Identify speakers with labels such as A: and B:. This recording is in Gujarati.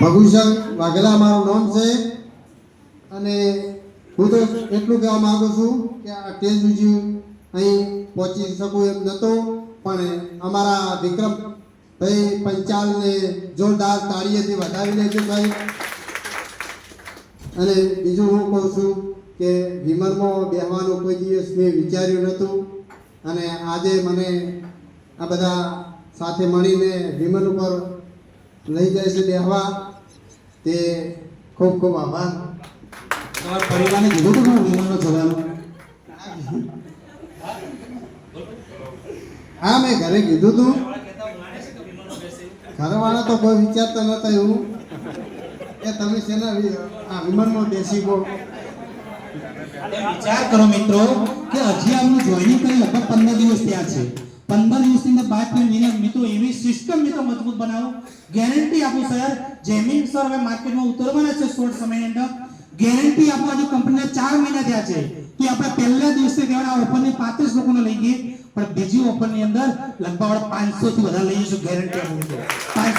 A: ભગુષણ વાઘેલા મારું નામ છે. અને હું તો એટલું કહેવા માંગુ છું કે આ સ્ટેજ સુધી અહીં પહોંચી શકું એમ નહોતો, પણ અમારા વિક્રમ ભાઈ પંચાલને જોરદાર તાળીએથી વધાવી લેજો ભાઈ. અને બીજું હું કહું છું કે વિમરમાં બેહવાનું કોઈ દિવસ મેં વિચાર્યું નહોતું. અને આજે મને આ બધા સાથે મળીને વિમલ ઉપર લઈ જાય છે બેહવા. તે ખૂબ ખૂબ આભાર.
B: તમારા પરિવારને કીધું હતું કે વિમાનનો જવાનો
A: હા, મેં ઘરે કીધું તું ઘરવાળા તો કોઈ વિચારતા નતા એવું. કે તમે શેના આ વિમાનમાં બેસી ગો
B: વિચાર કરો મિત્રો, કે હજી આમનું જોઈનિંગ કરી લગભગ પંદર દિવસ ત્યાં છે. પંદર દિવસની અંદર બાદ કરીને મિત્રો એવી સિસ્ટમ મિત્રો મજબૂત બનાવો. ગેરંટી આપું સર જેમિંગ સર હવે માર્કેટમાં ઉતરવાના છે શોર્ટ સમયની અંદર ગેરંટી આપો આજે કંપનીને ચાર મહિના થયા છે, કે આપણે પહેલા દિવસે કહેવાય આ ઓફરની પાંત્રીસ લોકોને લઈ ગઈએ, પણ બીજી ઓફરની અંદર લગભગ પાંચસો થી વધારે લઈ જઈશું ગેરંટી આપું પાંચસો